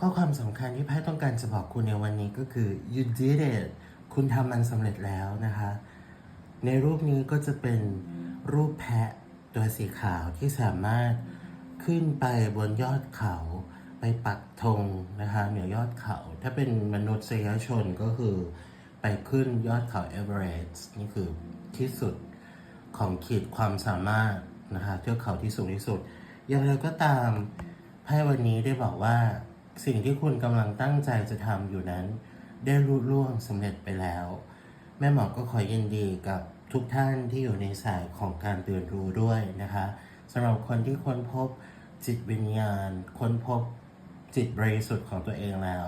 ข้อความสำคัญที่ไพ่ต้องการจะบอกคุณในวันนี้ก็คือ you did it คุณทำมันสำเร็จแล้วนะคะ ในรูปนี้ก็จะเป็นรูปแพะตัวสีขาวที่สามารถขึ้นไปบนยอดเขาไปปักธงนะคะเหนือยอดเขา ถ้าเป็นมนุษยชนก็คือไปขึ้นยอดเขาเอเวอเรสต์นี่คือที่สุดของขีดความสามารถนะคะเทือกเขาที่สูงที่สุด อย่างไรก็ตามไพ่วันนี้ได้บอกว่า สิ่งที่คุณกำลังตั้งใจจะทำอยู่นั้น ได้รุ่ล่วงสำเร็จไปแล้ว แม่หมอก็ขอยินดีกับทุกท่านที่อยู่ในสายของการตื่นรู้ด้วยนะคะสำหรับคนที่ค้นพบจิตวิญญาณ ค้นพบจิตบริสุทธิ์ของตัวเองแล้ว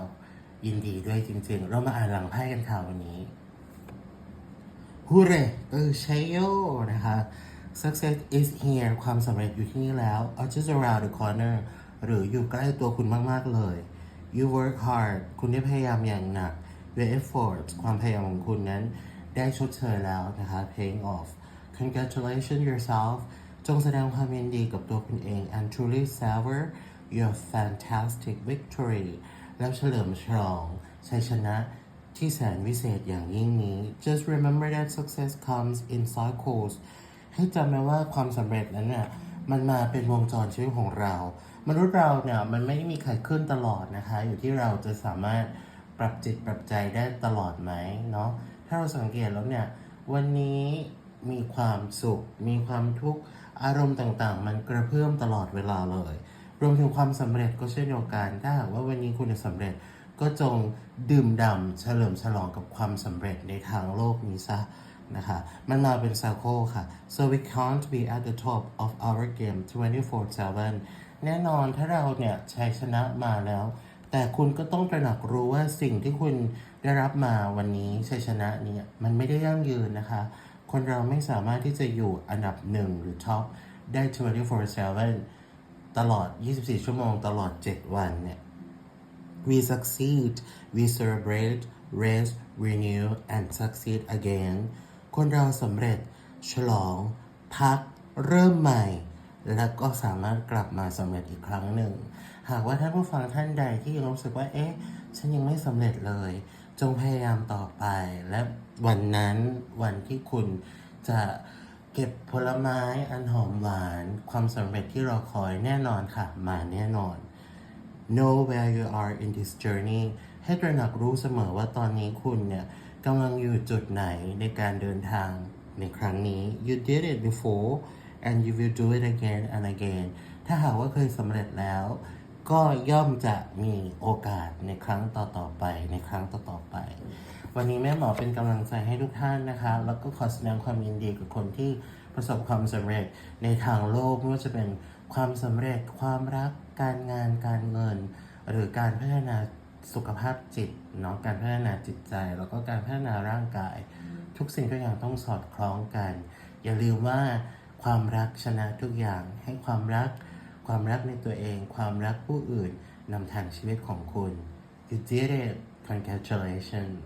ยินดีด้วยจริงๆ เรามาอ่านหลังไพ่กันค่ะวันนี้ฮูเร่เออชัยโยนะคะ success is here ความสำเร็จอยู่ที่นี่แล้ว or just around the corner หรืออยู่ใกล้ตัวคุณมาก ๆ เลย you work hard คุณได้พยายามอย่างหนัก your effort ความพยายามของคุณนั้น ได้ชดเชยแล้วนะคะ paying off congratulations yourself จงแสดงความยินดีกับตัวคุณเอง and truly savor your fantastic victory แล้วเฉลิมฉลองชัยชนะที่แสนวิเศษอย่างยิ่งนี้ just remember that success comes in cycles ให้จำไว้ว่าความสำเร็จนั้นเนี่ย มันมาเป็นวงจรชีวิตของเรา มนุษย์เราเนี่ยมันไม่ได้มีใครขึ้นตลอดนะคะ อยู่ที่เราจะสามารถปรับจิตปรับใจได้ตลอดไหมเนาะถ้าเราสังเกตแล้วเนี่ยวันนี้มีความสุข มีความทุกข์อารมณ์ต่างๆ มันกระเพื่อมตลอดเวลาเลย รวมถึงความสำเร็จก็เช่นเดียวกันถ้าหากว่าวันนี้คุณจะสำเร็จก็จงดื่มด่ำเฉลิมฉลองกับความสำเร็จในทางโลกนี้ซะ นะคะ มันมาเป็น circle ค่ะ so we can't be at the top of our game 24/7 แน่นอนถ้าเราเนี่ยชัยชนะมาแล้ว แต่คุณก็ต้องตระหนักรู้ว่าสิ่งที่คุณได้รับมาวันนี้ชัยชนะเนี่ยมันไม่ได้ยั่งยืนนะคะ คนเราไม่สามารถที่จะอยู่อันดับหนึ่งหรือท็อปได้ 24/7 ตลอด 24 ชั่วโมงตลอด 7 วันเนี่ย we succeed we celebrate rest renew and succeed again คนเราสำเร็จ ฉลอง พัก เริ่มใหม่ แล้วก็สามารถกลับมาสำเร็จอีกครั้งหนึ่ง หากว่าท่านผู้ฟังท่านใดที่ยังรู้สึกว่า เอ๊ะ ฉันยังไม่สำเร็จเลย จงพยายามต่อไป และวันนั้นวันที่คุณจะเก็บผลไม้อันหอมหวาน ความสำเร็จที่รอคอยแน่นอนค่ะ มาแน่นอน know where you are in this journey ให้ตระหนักรู้เสมอว่าตอนนี้คุณเนี่ย กำลังอยู่จุดไหนในการเดินทางในครั้งนี้ you did it before and you will do it again and again ถ้าหากว่าเคยสำเร็จแล้ว ก็ย่อมจะมีโอกาสในครั้งต่อๆไป ในครั้งต่อๆไป วันนี้แม่หมอเป็นกำลังใจให้ทุกท่านนะคะ แล้วก็ขอแสดงความยินดีกับคนที่ประสบความสำเร็จในทางโลกไม่ว่าจะเป็นความสำเร็จความรักการงานการเงิน หรือการพัฒนา สุขภาพจิตเนาะการพัฒนาจิตใจ แล้วก็การพัฒนาร่างกาย ทุกสิ่งทุกอย่างต้องสอดคล้องกัน อย่าลืมว่าความรักชนะทุกอย่างให้ความรัก ความรักในตัวเอง ความรักผู้อื่นนำทางชีวิตของคุณ you did it congratulations